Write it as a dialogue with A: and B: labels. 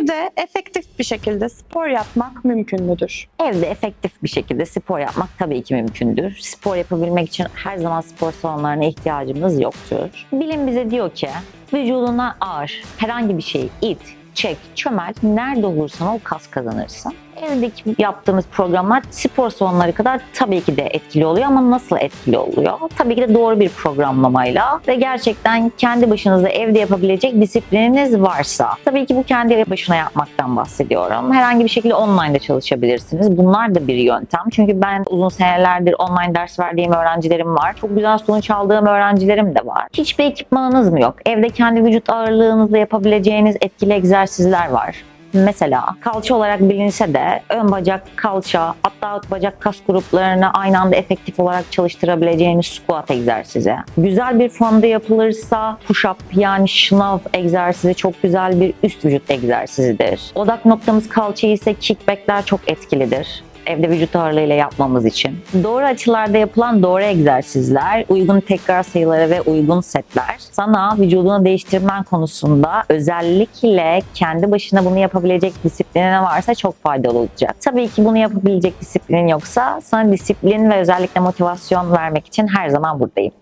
A: Evde efektif bir şekilde spor yapmak mümkün müdür?
B: Evde efektif bir şekilde spor yapmak tabii ki mümkündür. Spor yapabilmek için her zaman spor salonlarına ihtiyacımız yoktur. Bilim bize diyor ki vücuduna ağır, herhangi bir şeyi it, çek, çömel, nerede olursan ol kas kazanırsın. Evdeki yaptığımız programlar spor salonları kadar tabii ki de etkili oluyor ama nasıl etkili oluyor? Tabii ki de doğru bir programlamayla ve gerçekten kendi başınıza evde yapabilecek disiplininiz varsa. Tabii ki bu kendi başına yapmaktan bahsediyorum. Herhangi bir şekilde online de çalışabilirsiniz. Bunlar da bir yöntem. Çünkü ben uzun senelerdir online ders verdiğim öğrencilerim var. Çok güzel sonuç aldığım öğrencilerim de var. Hiçbir ekipmanınız mı yok? Evde kendi vücut ağırlığınızla yapabileceğiniz etkili egzersizler var. Mesela kalça olarak bilinse de ön bacak, kalça, hatta alt bacak kas gruplarını aynı anda efektif olarak çalıştırabileceğiniz squat egzersizi. Güzel bir formda yapılırsa push-up yani şınav egzersizi çok güzel bir üst vücut egzersizidir. Odak noktamız kalça ise kickbackler çok etkilidir evde vücut ağırlığıyla yapmamız için. Doğru açılarda yapılan doğru egzersizler, uygun tekrar sayıları ve uygun setler sana vücudunu değiştirmen konusunda özellikle kendi başına bunu yapabilecek disiplinin varsa çok faydalı olacak. Tabii ki bunu yapabilecek disiplinin yoksa sana disiplin ve özellikle motivasyon vermek için her zaman buradayım.